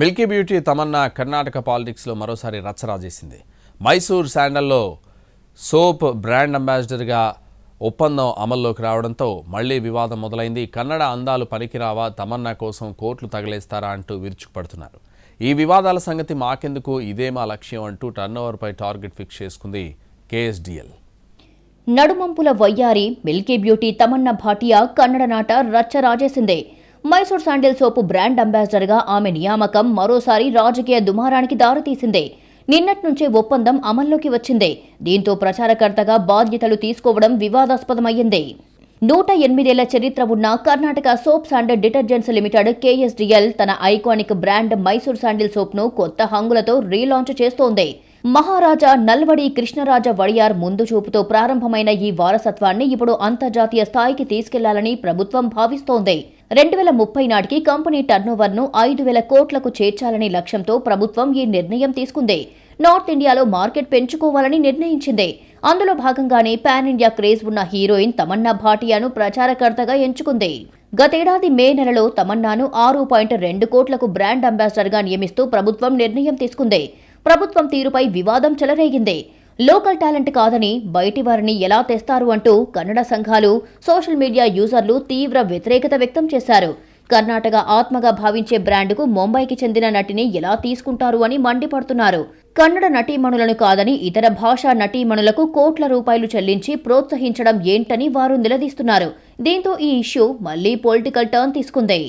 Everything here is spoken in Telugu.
మిల్కీ బ్యూటీ తమన్నా కర్ణాటక పాలిటిక్స్లో మరోసారి రచ్చరాజేసింది. మైసూర్ శాండల్లో సోప్ బ్రాండ్ అంబాసిడర్గా ఒప్పందం అమల్లోకి రావడంతో మళ్ళీ వివాదం మొదలైంది. కన్నడ అందాలు పనికిరావా తమన్నా కోసం కోట్లు తగలేస్తారా అంటూ విరుచుకుపడుతున్నారు. ఈ వివాదాల సంగతి మాకెందుకు? ఇదే మా లక్ష్యం అంటూ టర్నోవర్పై టార్గెట్ ఫిక్స్ చేసుకుంది కేఎస్డిఎల్. నడుమంపుల వయ్యారి మిల్కీ బ్యూటీ తమన్నా భాటియా కన్నడ నాట రచ్చ రాజేసిందే మైసూర్ శాండిల్ సోపు బ్రాండ్ అంబాసిడర్గా ఆమె నియామకం మరోసారి రాజకీయ దుమారానికి దారితీసిందే. నిన్నటి నుంచే ఒప్పందం అమల్లోకి వచ్చిందే. దీంతో ప్రచారకర్తగా బాధ్యతలు తీసుకోవడం వివాదాస్పదమయ్యింది. నూట ఎనిమిదేళ్ళ చరిత్ర ఉన్న Karnataka soap and detergents limited KSDL తన ఐకానిక్ బ్రాండ్ మైసూర్ శాండిల్ సోప్ను కొత్త హంగులతో రీలాంచ్ చేస్తోంది. మహారాజా నల్వడి కృష్ణరాజ వడియార్ ముందు చూపుతో ప్రారంభమైన ఈ వారసత్వాన్ని ఇప్పుడు అంతర్జాతీయ స్థాయికి తీసుకెళ్ళాలని ప్రభుత్వం భావిస్తోంది. రెండు వేల ముప్పై నాటికి కంపెనీ టర్నోవర్ను ఐదు వేల కోట్లకు చేర్చాలనే లక్ష్యంతో ప్రభుత్వం ఈ నిర్ణయం తీసుకుంది. నార్త్ ఇండియాలో మార్కెట్ పెంచుకోవాలని నిర్ణయించింది. అందులో భాగంగానే పాన్ ఇండియా క్రేజ్ ఉన్న హీరోయిన్ తమన్నా భాటియాను ప్రచారకర్తగా ఎంచుకుంది. గతేడాది మే నెలలో తమన్నాను ఆరు పాయింట్ రెండు కోట్లకు బ్రాండ్ అంబాసిడర్గా నియమిస్తూ ప్రభుత్వం నిర్ణయం తీసుకుంది. ప్రభుత్వం తీరుపై వివాదం చెలరేగింది. లోకల్ టాలెంట్ కాదని బయటి వారిని ఎలా తెస్తారు అంటూ కన్నడ సంఘాలు సోషల్ మీడియా యూజర్లు తీవ్ర వ్యతిరేకత వ్యక్తం చేశారు. కర్ణాటక ఆత్మగా భావించే బ్రాండ్కు ముంబైకి చెందిన నటిని ఎలా తీసుకుంటారు అని మండిపడుతున్నారు. కన్నడ నటీమణులను కాదని ఇతర భాషా నటీమణులకు కోట్ల రూపాయలు చెల్లించి ప్రోత్సహించడం ఏంటని వారు నిలదీస్తున్నారు. దీంతో ఈ ఇష్యూ మళ్ళీ పొలిటికల్ టర్న్ తీసుకుంది.